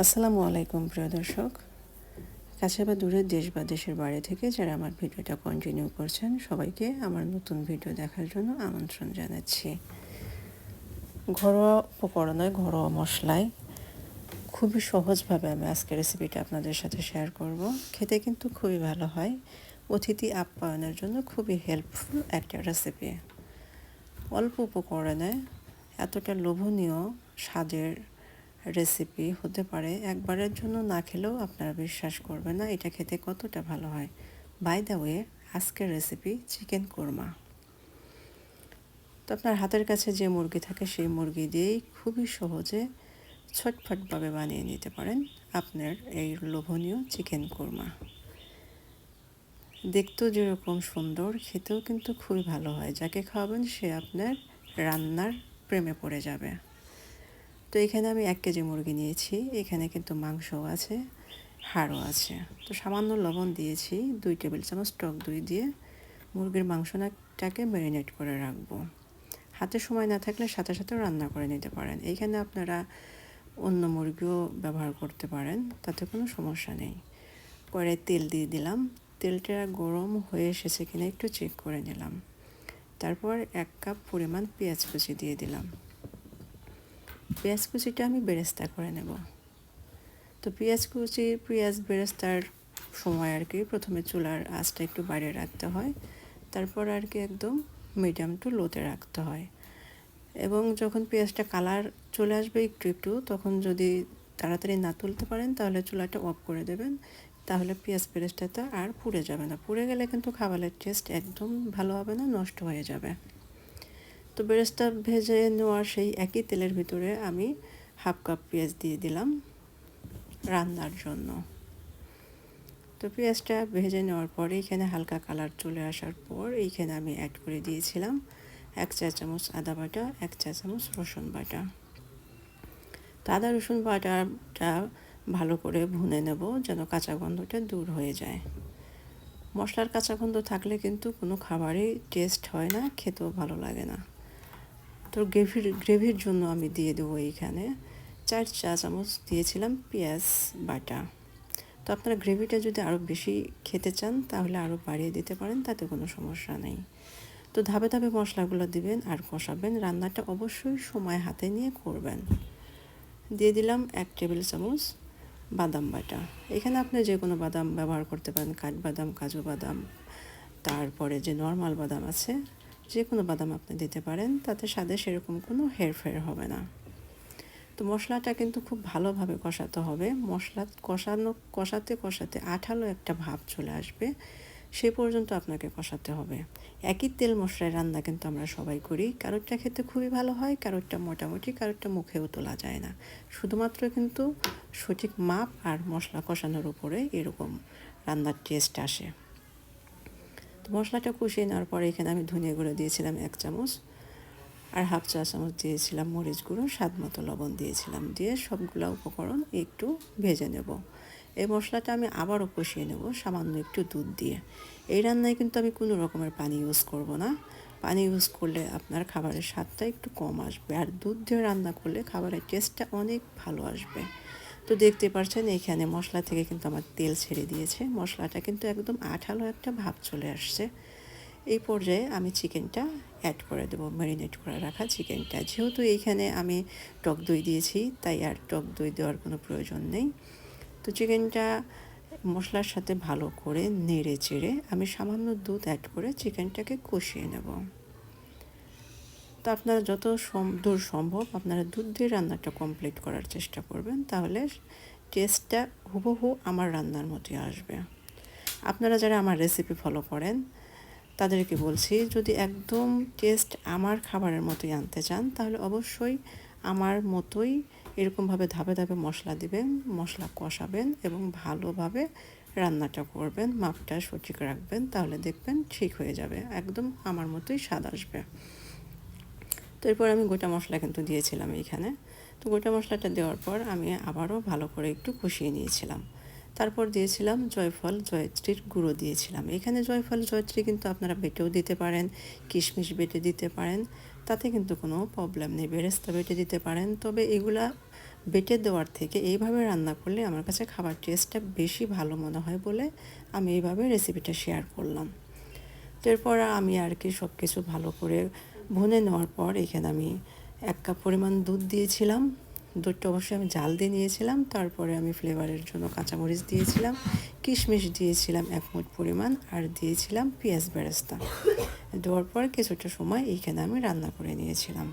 আসসালামু আলাইকুম, প্রিয় দর্শক। কাছে বা দূরের দেশ বা দেশের বাইরে থেকে যারা আমার ভিডিওটা কন্টিনিউ করছেন, সবাইকে আমার নতুন ভিডিও দেখার জন্য আমন্ত্রণ জানাচ্ছি। ঘরোয়া উপকরণে ঘরোয়া মশলায় খুবই সহজভাবে আমি আজকে রেসিপিটা আপনাদের সাথে শেয়ার করব। খেতে কিন্তু খুবই ভালো হয়। অতিথি আপ্যায়নের জন্য খুবই হেল্পফুল একটা রেসিপি অল্প উপকরণে এতটা লোভনীয় স্বাদের রেসিপি হতে পারে। একবারের জন্য না খেলেও আপনারা বিশ্বাস করবেন না, এটা খেতে কতটা ভালো হয়। বাই দ্য ওয়ে আজকের রেসিপি চিকেন কোরমা তো আপনার হাতের কাছে যে মুরগি থাকে, সেই মুরগি দিয়েই খুবই সহজে ছটফটভাবে বানিয়ে নিতে পারেন আপনার এই লোভনীয় চিকেন কোরমা দেখতেও যেরকম সুন্দর, খেতেও কিন্তু খুবই ভালো হয়। যাকে খাওয়াবেন সে আপনার রান্নার প্রেমে পড়ে যাবে। তো এখানে আমি এক কেজি মুরগি নিয়েছি, এখানে কিন্তু মাংসও আছে, হাড়ও আছে। তো সামান্য লবণ দিয়েছি, দুই টেবিল চামচ টক দই দিয়ে। মুরগির মাংসটাকে ম্যারিনেট করে রাখব। হাতে সময় না থাকলে সাথে সাথে রান্না করে নিতে পারেন। এইখানে আপনারা অন্য মুরগিও ব্যবহার করতে পারেন, তাতে কোনো সমস্যা নেই। পরে তেল দিয়ে দিলাম। তেলটা গরম হয়ে এসেছে কিনা একটু চেক করে নিলাম। তারপর এক কাপ পরিমাণ পেঁয়াজ কুচি দিয়ে দিলাম। পেঁয়াজ কুচিটা আমি বেরেস্তা করে নেব। তো পেঁয়াজ কুচি পেঁয়াজ বেরেস্তার সময় আর কি প্রথমে চুলার আঁচটা একটু বাইরে রাখতে হয়, তারপর আর কি একদম মিডিয়াম টু লোতে রাখতে হয়। এবং যখন পেঁয়াজটা কালার চলে আসবে একটু একটু, তখন যদি তাড়াতাড়ি না তুলতে পারেন, তাহলে চুলাটা অফ করে দেবেন, তাহলে পেঁয়াজ পেরেস্তাটা আর পুড়ে যাবে না। পুড়ে গেলে কিন্তু খাবারের টেস্ট একদম ভালো হবে না, নষ্ট হয়ে যাবে। তো বেরেস্তা ভেজে নেওয়ার সেই একই তেলের ভিতরে আমি হাফ কাপ পেঁয়াজ দিয়ে দিলাম রান্নার জন্য। তো পেঁয়াজটা ভেজে নেওয়ার পরে এখানে হালকা কালার চলে আসার পর এইখানে আমি অ্যাড করে দিয়েছিলাম এক চা চামচ আদা বাটা, এক চা চামচ রসুন বাটা। তো আদা রসুন বাটাটা ভালো করে ভুনে নেব যেন কাঁচা গন্ধটা দূর হয়ে যায়। মশলার কাঁচা গন্ধ থাকলে কিন্তু কোনো খাবারই টেস্ট হয় না, খেতেও ভালো লাগে না। তো গ্রেভির গ্রেভির জন্য আমি দিয়ে দেবো এইখানে চার চা চামচ দিয়েছিলাম পেঁয়াজ বাটা। তো আপনারা গ্রেভিটা যদি আরও বেশি খেতে চান, তাহলে আরও বাড়িয়ে দিতে পারেন, তাতে কোনো সমস্যা নেই। তো ধাপে ধাপে মশলাগুলো দিবেন আর কষাবেন। রান্নাটা অবশ্যই সময় হাতে নিয়ে করবেন। দিয়ে দিলাম এক টেবিল চামচ বাদাম বাটা। এখানে আপনি যে কোনো বাদাম ব্যবহার করতে পারেন, কাঠবাদাম, কাজু বাদাম, তারপরে যে নর্মাল বাদাম আছে যে কোনো বাদাম আপনি দিতে পারেন, তাতে স্বাদে সেরকম কোনো হেরফের হবে না। তো মশলাটা কিন্তু খুব ভালোভাবে কষাতে হবে। মশলা কষানো, কষাতে কষাতে আঠালো একটা ভাব চলে আসবে। সে পর্যন্ত আপনাকে কষাতে হবে। একই তেল মশলায় রান্না কিন্তু আমরা সবাই করি। কারোরটা খেতে খুবই ভালো হয়, কারোরটা মোটামুটি, কারোরটা মুখেও তোলা যায় না। শুধুমাত্র কিন্তু সঠিক মাপ আর মশলা কষানোর উপরে এরকম রান্নার টেস্ট আসে। মশলাটা কষিয়ে নেওয়ার পরে এখানে আমি ধনিয়া গুঁড়ো দিয়েছিলাম এক চামচ আর হাফ চা চামচ দিয়েছিলাম মরিচ গুঁড়ো, স্বাদ মতো লবণ দিয়েছিলাম দিয়ে সবগুলো উপকরণ একটু ভেজে নেব। এই মশলাটা আমি আবারও কষিয়ে নেব সামান্য একটু দুধ দিয়ে। এই রান্নায় কিন্তু আমি কোনো রকমের পানি ইউজ করব না। পানি ইউজ করলে আপনার খাবারের স্বাদটা একটু কম আসবে। আর দুধ দিয়ে রান্না করলে খাবারের টেস্টটা অনেক ভালো আসবে। তো দেখতে পাচ্ছেন এখানে মশলা থেকে কিন্তু আমার তেল ছেড়ে দিয়েছে। মশলাটা কিন্তু একদম আঠালো একটা ভাব চলে আসছে। এই পর্যায়ে আমি চিকেনটা অ্যাড করে দেবো ম্যারিনেট করে রাখা চিকেনটা। যেহেতু এইখানে আমি টক দই দিয়েছি, তাই আর টক দই দেওয়ার কোনো প্রয়োজন নেই। তো চিকেনটা মশলার সাথে ভালো করে নেড়ে চেড়ে আমি সামান্য দুধ অ্যাড করে চিকেনটাকে কষিয়ে নেব। তো আপনারা যত দূর সম্ভব আপনারা দুধ দিয়ে রান্নাটা কমপ্লিট করার চেষ্টা করবেন, তাহলে টেস্টটা হুবহু আমার রান্নার মতোই আসবে। আপনারা যারা আমার রেসিপি ফলো করেন, তাদেরকে বলছি, যদি একদম টেস্ট আমার খাবারের মতোই আনতে চান, তাহলে অবশ্যই আমার মতোই এরকমভাবে ধাপে ধাপে মশলা দিবেন, মশলা কষাবেন এবং ভালোভাবে রান্নাটা করবেন, মাপটা সঠিক রাখবেন, তাহলে দেখবেন ঠিক হয়ে যাবে, একদম আমার মতোই স্বাদ আসবে। তো এরপর আমি গোটা মশলা কিন্তু দিয়েছিলাম এইখানে। তো গোটা মশলাটা দেওয়ার পর আমি আবারও ভালো করে একটু কষিয়ে নিয়েছিলাম। তারপর দিয়েছিলাম জয়ফল, জয়ত্রীর গুঁড়ো দিয়েছিলাম। এখানে জয়ফল, জয়ত্রী কিন্তু আপনারা বেটেও দিতে পারেন, কিশমিশ বেটে দিতে পারেন, তাতে কিন্তু কোনো প্রবলেম নেই, বেরেস্তা বেটে দিতে পারেন। তবে এগুলা বেটে দেওয়ার থেকে এইভাবে রান্না করলে আমার কাছে খাবার টেস্টটা বেশি ভালো মনে হয় বলে আমি এইভাবে রেসিপিটা শেয়ার করলাম। তো এরপর আমি আর কি সব কিছু ভালো করে ভুনে নেওয়ার পর এখানে আমি এক কাপ পরিমাণ দুধ দিয়েছিলাম। দুধটা অবশ্যই আমি জাল দিয়ে নিয়েছিলাম। তারপরে আমি ফ্লেভারের জন্য কাঁচামরিচ দিয়েছিলাম, কিশমিশ দিয়েছিলাম এক মুঠ পরিমাণ আর দিয়েছিলাম পেঁয়াজ বেরেস্তা। দেওয়ার পর কিছুটা সময় এইখানে আমি রান্না করে নিয়েছিলাম।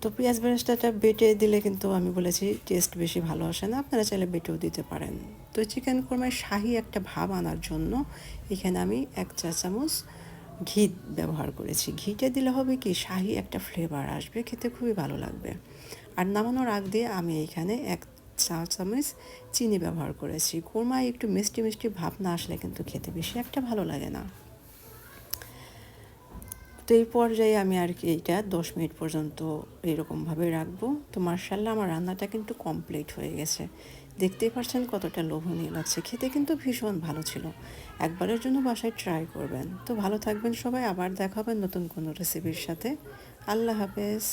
তো পেঁয়াজ বেরেস্তাটা বেটে দিলে কিন্তু আমি বলেছি টেস্ট বেশি ভালো আসে না, আপনারা চাইলে বেটেও দিতে পারেন। তো চিকেন কোরমায় শাহি একটা ভাব আনার জন্য এখানে আমি এক চা চামচ ঘি ব্যবহার করেছি। ঘিটা দিলে হবে কি, শাহি একটা ফ্লেভার আসবে, খেতে খুবই ভালো লাগবে। আর নামানোর আগ দিয়ে আমি এখানে এক চা চামচ চিনি ব্যবহার করেছি। কোরমায় একটু মিষ্টি মিষ্টি ভাব না আসলে কিন্তু খেতে বেশি একটা ভালো লাগে না। তো এই পর্যায়ে আমি আর কি এইটা দশ মিনিট পর্যন্ত এরকমভাবে রাখব। তো মার্শাল্লাহ আমার রান্নাটা কিন্তু কমপ্লিট হয়ে গেছে। দেখতেই পারছেন কতটা লোভনীয় লাগছে। খেতে কিন্তু ভীষণ ভালো ছিল। একবারের জন্য বাসায় ট্রাই করবেন। তো ভালো থাকবেন সবাই। আবার দেখাবেন নতুন কোনো রেসিপির সাথে। আল্লাহ হাফেজ।